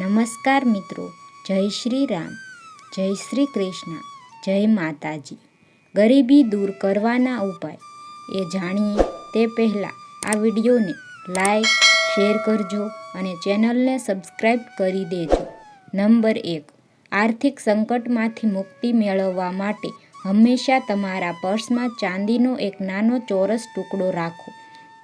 નમસ્કાર મિત્રો, જય શ્રી રામ, જય શ્રી કૃષ્ણ, જય માતાજી. ગરીબી દૂર કરવાના ઉપાય, એ જાણીએ તે પહેલાં આ વિડીયોને લાઈક, શેર કરજો અને ચેનલને સબસ્ક્રાઈબ કરી દેજો. નંબર એક, આર્થિક સંકટમાંથી મુક્તિ મેળવવા માટે હંમેશા તમારા પર્સમાં ચાંદીનો એક નાનો ચોરસ ટુકડો રાખો.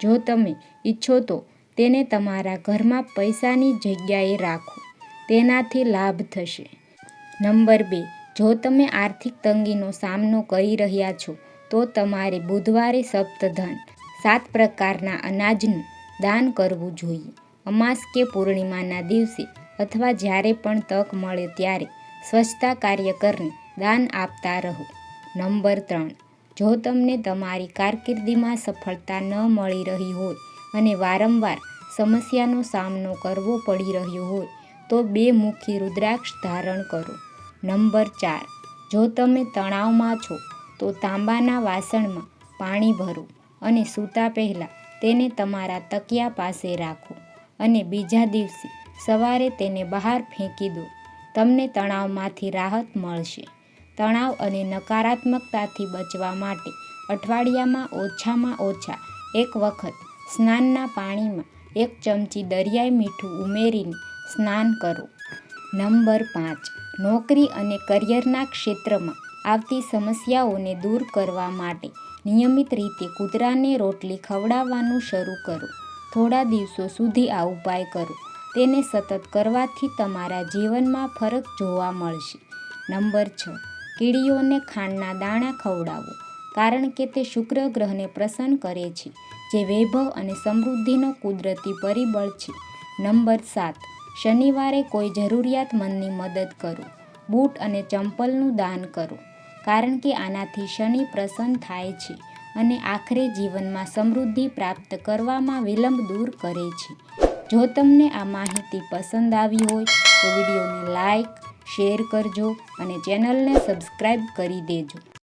જો તમે ઈચ્છો તો તેને તમારા ઘરમાં પૈસાની જગ્યાએ રાખો. તેનાથી લાભ થશે. નંબર બે, જો તમે આર્થિક તંગીનો સામનો કરી રહ્યા છો, તો તમારે બુધવારે સપ્તધન, સાત પ્રકારના અનાજનું દાન કરવું જોઈએ. અમાસ કે પૂર્ણિમાના દિવસે અથવા જ્યારે પણ તક મળે ત્યારે સ્વચ્છતા કાર્યકરને દાન આપતા રહો. નંબર ત્રણ, જો તમને તમારી કારકિર્દીમાં સફળતા ન મળી રહી હોય અને વારંવાર સમસ્યાનો સામનો કરવો પડી રહ્યો હોય, તો બે મુખી રુદ્રાક્ષ ધારણ કરો. નંબર ચાર. જો તમે તણાવમાં છો, તો તાંબાના વાસણમાં પાણી ભરો અને સૂતા પહેલાં તેને તમારા તકિયા પાસે રાખો અને બીજા દિવસે સવારે તેને બહાર ફેંકી દો. તમને તણાવમાંથી રાહત મળશે. તણાવ અને નકારાત્મકતાથી બચવા માટે અઠવાડિયામાં ઓછામાં ઓછા એક વખત સ્નાનના પાણીમાં એક ચમચી દરિયાઈ મીઠું ઉમેરીને સ્નાન કરો. નંબર પાંચ. નોકરી અને કરિયરના ક્ષેત્રમાં આવતી સમસ્યાઓને દૂર કરવા માટે નિયમિત રીતે કૂતરાને રોટલી ખવડાવવાનું શરૂ કરો. થોડા દિવસો સુધી આ ઉપાય કરો. તેને સતત કરવાથી તમારા જીવનમાં ફરક જોવા મળશે. નંબર છ. કીડીઓને ખાંડના દાણા ખવડાવો, કારણ કે તે શુક્ર ગ્રહને પ્રસન્ન કરે છે. જે વૈભવ અને સમૃદ્ધિનો કુદરતી પરિબળ છે. નંબર સાત. શનિવારે કોઈ જરૂરિયાતમંદની મદદ કરો. બૂટ અને ચંપલનું દાન કરો. કારણ કે આનાથી શનિ પ્રસન્ન થાય છે અને આખરે જીવનમાં સમૃદ્ધિ પ્રાપ્ત કરવામાં વિલંબ દૂર કરે છે. જો તમને આ માહિતી પસંદ આવી હોય, તો વિડીયોને લાઈક, શેર કરજો અને ચેનલને સબસ્ક્રાઈબ કરી દેજો.